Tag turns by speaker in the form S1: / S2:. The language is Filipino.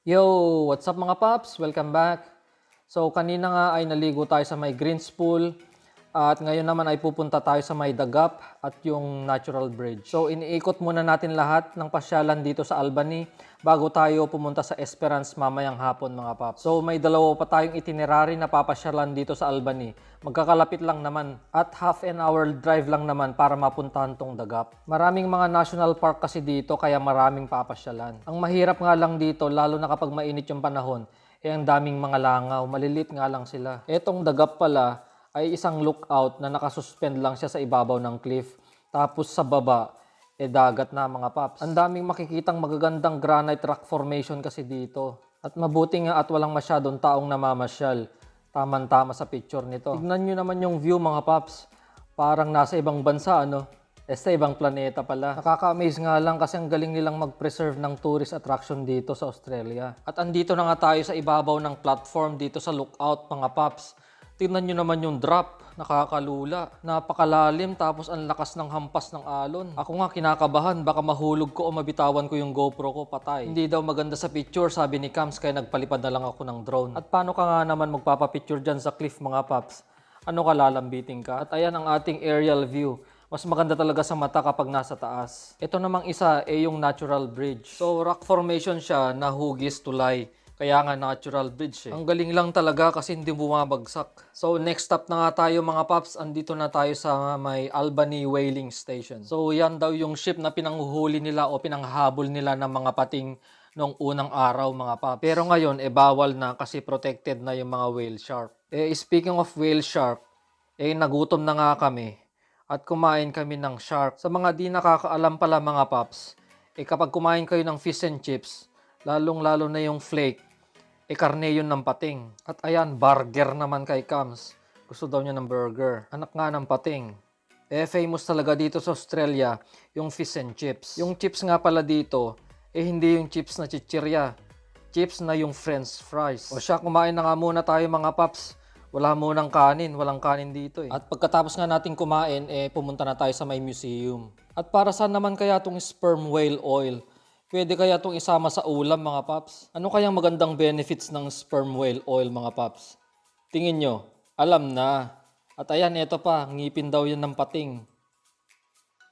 S1: Yo, what's up mga paps? Welcome back. So kanina nga ay naligo tayo sa may Greens Pool at ngayon naman ay pupunta tayo sa may Dagap at yung Natural Bridge. So iniikot muna natin lahat ng pasyalan dito sa Albany bago tayo pumunta sa Esperance mamayang hapon mga paps. So may dalawa pa tayong itinerary na papasyalan dito sa Albany. Magkakalapit lang naman at half an hour drive lang naman para mapuntahan tong Dagap. Maraming mga national park kasi dito kaya maraming papasyalan. Ang mahirap nga lang dito lalo na kapag mainit yung panahon eh ang daming mga langaw, malilit nga lang sila. Etong dagap pala ay isang lookout na nakasuspend lang siya sa ibabaw ng cliff. Tapos sa baba, eh dagat na mga paps. Ang daming makikitang magagandang granite rock formation kasi dito. At mabuti nga at walang masyadong taong namamasyal. Taman-tama sa picture nito. Tignan nyo naman yung view mga paps. Parang nasa ibang bansa ano. Eh, sa ibang planeta pala. Nakaka-amaze nga lang kasi ang galing nilang mag-preserve ng tourist attraction dito sa Australia. At andito na nga tayo sa ibabaw ng platform dito sa lookout mga paps. Tingnan nyo naman yung drop. Nakakalula. Napakalalim tapos ang lakas ng hampas ng alon. Ako nga kinakabahan. Baka mahulog ko o mabitawan ko yung GoPro ko patay. Hindi daw maganda sa picture sabi ni Cams kaya nagpalipad na lang ako ng drone. At paano ka nga naman magpapapicture dyan sa cliff mga paps? Ano ka lalambiting ka? At ayan ang ating aerial view. Mas maganda talaga sa mata kapag nasa taas. Ito namang isa ay yung natural bridge. So rock formation siya na hugis tulay. Kaya nga natural bridge eh. Ang galing lang talaga kasi hindi bumabagsak. So next stop na nga tayo mga paps. Andito na tayo sa may Albany Whaling Station. So yan daw yung ship na pinanghuhuli nila o pinanghabol nila ng mga pating nung unang araw mga paps. Pero ngayon eh bawal na kasi protected na yung mga whale shark. Eh speaking of whale shark, eh nagutom na nga kami at kumain kami ng shark. Sa mga di nakakaalam pala mga paps, eh kapag kumain kayo ng fish and chips, lalong-lalo na yung flake, eh karne yun ng pating. At ayan, burger naman kay Kams. Gusto daw niya ng burger. Anak nga ng pating. Eh famous talaga dito sa Australia yung fish and chips. Yung chips nga pala dito, eh hindi yung chips na chichirya. Chips na yung french fries. O siya, kumain na nga muna tayo mga paps. Wala munang kanin, walang kanin dito eh. At pagkatapos nga natin kumain, eh pumunta na tayo sa may museum. At para saan naman kaya tong sperm whale oil? Pwede kaya tong isama sa ulam mga paps? Ano kayang magandang benefits ng sperm whale oil mga paps? Tingin nyo, alam na. At ayan, ito pa, ngipin daw yan ng pating.